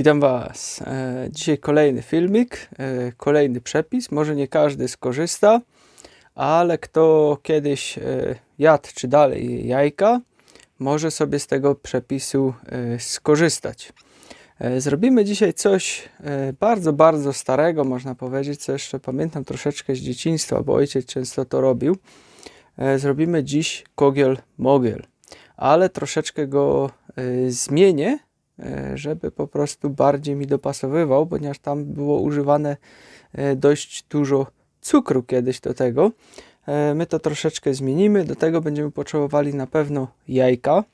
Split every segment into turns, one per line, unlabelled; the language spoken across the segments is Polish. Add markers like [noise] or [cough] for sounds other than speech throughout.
Witam Was. E, Dzisiaj kolejny filmik, e, kolejny przepis. Może nie każdy skorzysta, ale kto kiedyś e, jadł czy dalej jajka, może sobie z tego przepisu skorzystać. Zrobimy dzisiaj coś bardzo, bardzo starego, można powiedzieć, co jeszcze pamiętam troszeczkę z dzieciństwa, bo ojciec często to robił. Zrobimy dziś kogiel mogiel, ale troszeczkę go zmienię, żeby po prostu bardziej mi dopasowywał, ponieważ tam było używane e, dość dużo cukru kiedyś do tego. E, My to troszeczkę zmienimy. Do tego będziemy potrzebowali na pewno jajka.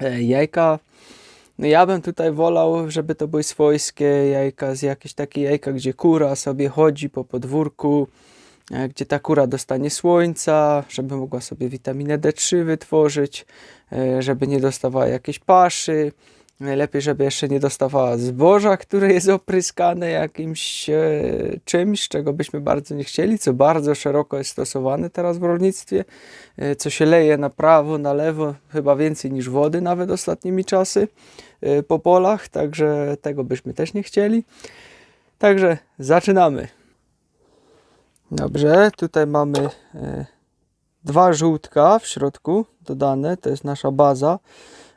E, Jajka, no ja bym tutaj wolał, żeby to były swojskie jajka, z jakieś takie jajka, gdzie kura sobie chodzi po podwórku, e, gdzie ta kura dostanie słońca, żeby mogła sobie witaminę D3 wytworzyć, e, żeby nie dostawała jakiejś paszy. Najlepiej, żeby jeszcze nie dostawała zboża, które jest opryskane jakimś e, czymś, czego byśmy bardzo nie chcieli, co bardzo szeroko jest stosowane teraz w rolnictwie, e, co się leje na prawo, na lewo, chyba więcej niż wody nawet ostatnimi czasy e, po polach, także tego byśmy też nie chcieli. Także zaczynamy. Dobrze, tutaj mamy e, dwa żółtka w środku dodane, to jest nasza baza.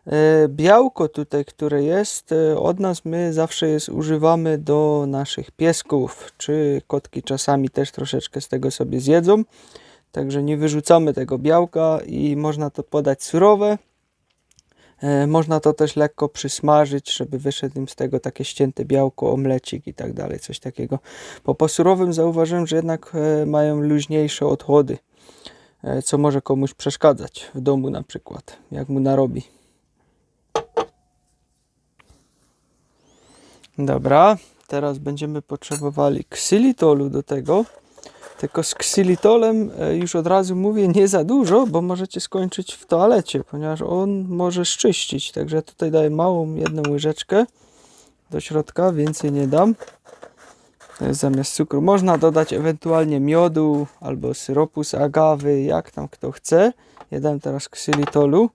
E, Białko tutaj, które jest, e, od nas my zawsze jest używamy do naszych piesków, czy kotki czasami też troszeczkę z tego sobie zjedzą. Także nie wyrzucamy tego białka i można to podać surowe. E, Można to też lekko przysmażyć, żeby wyszedł im z tego takie ścięte białko, omlecik i tak dalej, coś takiego. Po surowym zauważyłem, że jednak mają luźniejsze odchody, co może komuś przeszkadzać w domu na przykład, jak mu narobi. Dobra, teraz będziemy potrzebowali ksylitolu do tego. Tylko z ksylitolem e, już od razu mówię nie za dużo, bo możecie skończyć w toalecie, ponieważ on może szczyścić. Także tutaj daję małą jedną łyżeczkę do środka, więcej nie dam. Jest zamiast cukru. Można dodać ewentualnie miodu albo syropu z agawy, jak tam kto chce. Ja dam teraz ksylitolu.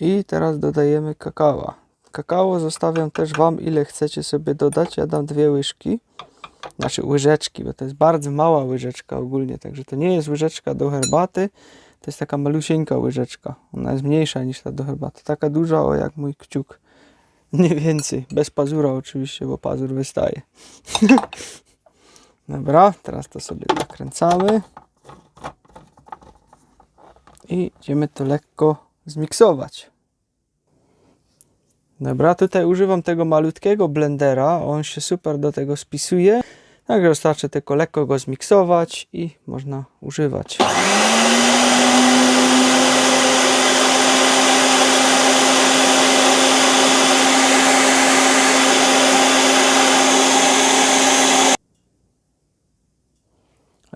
I teraz dodajemy kakao. Kakao zostawiam też Wam ile chcecie sobie dodać. Ja dam dwie łyżki. Znaczy łyżeczki, bo to jest bardzo mała łyżeczka ogólnie. Także to nie jest łyżeczka do herbaty. To jest taka malusieńka łyżeczka. Ona jest mniejsza niż ta do herbaty. Taka duża, o jak mój kciuk. Nie więcej. Bez pazura oczywiście, bo pazur wystaje. [laughs] Dobra, teraz to sobie nakręcamy. I idziemy to lekko zmiksować. Dobra, tutaj używam tego malutkiego blendera. On się super do tego spisuje. Także wystarczy tylko lekko go zmiksować i można używać.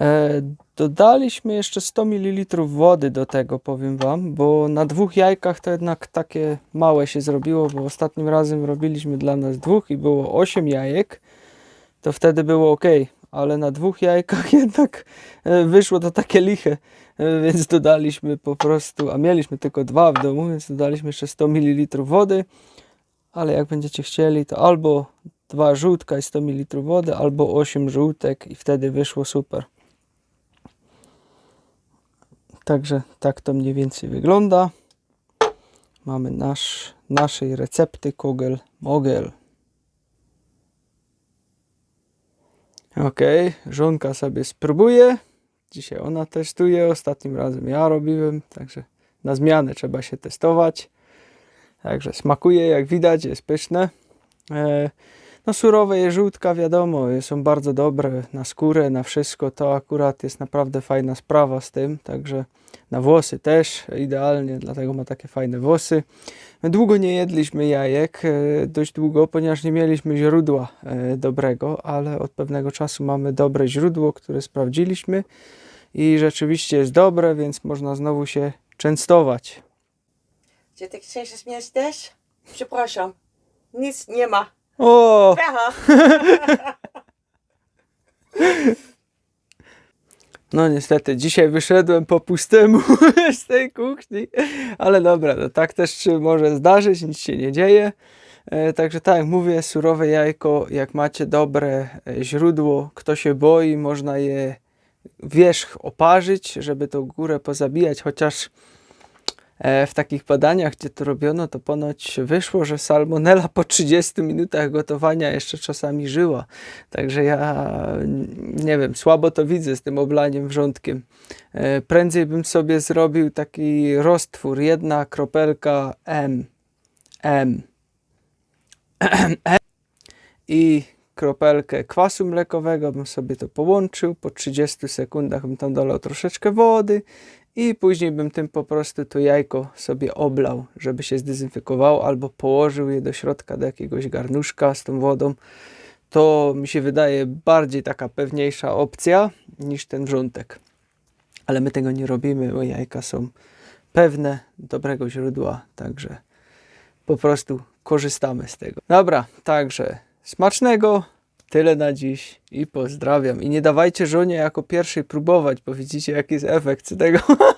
E, dodaliśmy jeszcze 100 ml wody do tego, powiem Wam, bo na dwóch jajkach to jednak takie małe się zrobiło, bo ostatnim razem robiliśmy dla nas dwóch i było 8 jajek, to wtedy było ok, ale na dwóch jajkach [laughs] jednak e, wyszło to takie liche, e, więc dodaliśmy po prostu, a mieliśmy tylko dwa w domu, więc dodaliśmy jeszcze 100 ml wody, ale jak będziecie chcieli, to albo dwa żółtka i 100 ml wody, albo 8 żółtek i wtedy wyszło super. Także tak to mniej więcej wygląda. Mamy nasz, naszej recepty kogel mogel. Ok, żonka sobie spróbuje. Dzisiaj ona testuje, ostatnim razem ja robiłem, także na zmianę trzeba się testować. Także smakuje, jak widać, jest pyszne. E, no surowe jeżółtka, wiadomo, są bardzo dobre na skórę, na wszystko. To akurat jest naprawdę fajna sprawa z tym, także na włosy też idealnie, dlatego ma takie fajne włosy. My długo nie jedliśmy jajek, e, dość długo, ponieważ nie mieliśmy źródła e, dobrego, ale od pewnego czasu mamy dobre źródło, które sprawdziliśmy i rzeczywiście jest dobre, więc można znowu się częstować.
Czy ty chcesz zmienić też? Przepraszam. Nic nie ma.
O!
Pecha.
No niestety, dzisiaj wyszedłem po pustemu [laughs] z tej kuchni, ale dobra, no tak też się może zdarzyć, nic się nie dzieje. E, Także tak jak mówię, surowe jajko, jak macie dobre e, źródło, kto się boi, można je wierzch oparzyć, żeby tą górę pozabijać, chociaż w takich badaniach, gdzie to robiono, to ponoć wyszło, że salmonella po 30 minutach gotowania jeszcze czasami żyła. Także ja nie wiem, słabo to widzę z tym oblaniem wrzątkiem. E, Prędzej bym sobie zrobił taki roztwór, jedna kropelka M. M. [clears throat] I kropelkę kwasu mlekowego bym sobie to połączył. Po 30 sekundach bym tam dolał troszeczkę wody i później bym tym po prostu to jajko sobie oblał, żeby się zdezynfekowało, albo położył je do środka do jakiegoś garnuszka z tą wodą. To mi się wydaje bardziej taka pewniejsza opcja niż ten wrzątek. Ale my tego nie robimy, bo jajka są pewne, dobrego źródła, także po prostu korzystamy z tego. Dobra, także smacznego, tyle na dziś i pozdrawiam. I nie dawajcie żonie jako pierwszej próbować, bo widzicie jaki jest efekt tego. [laughs]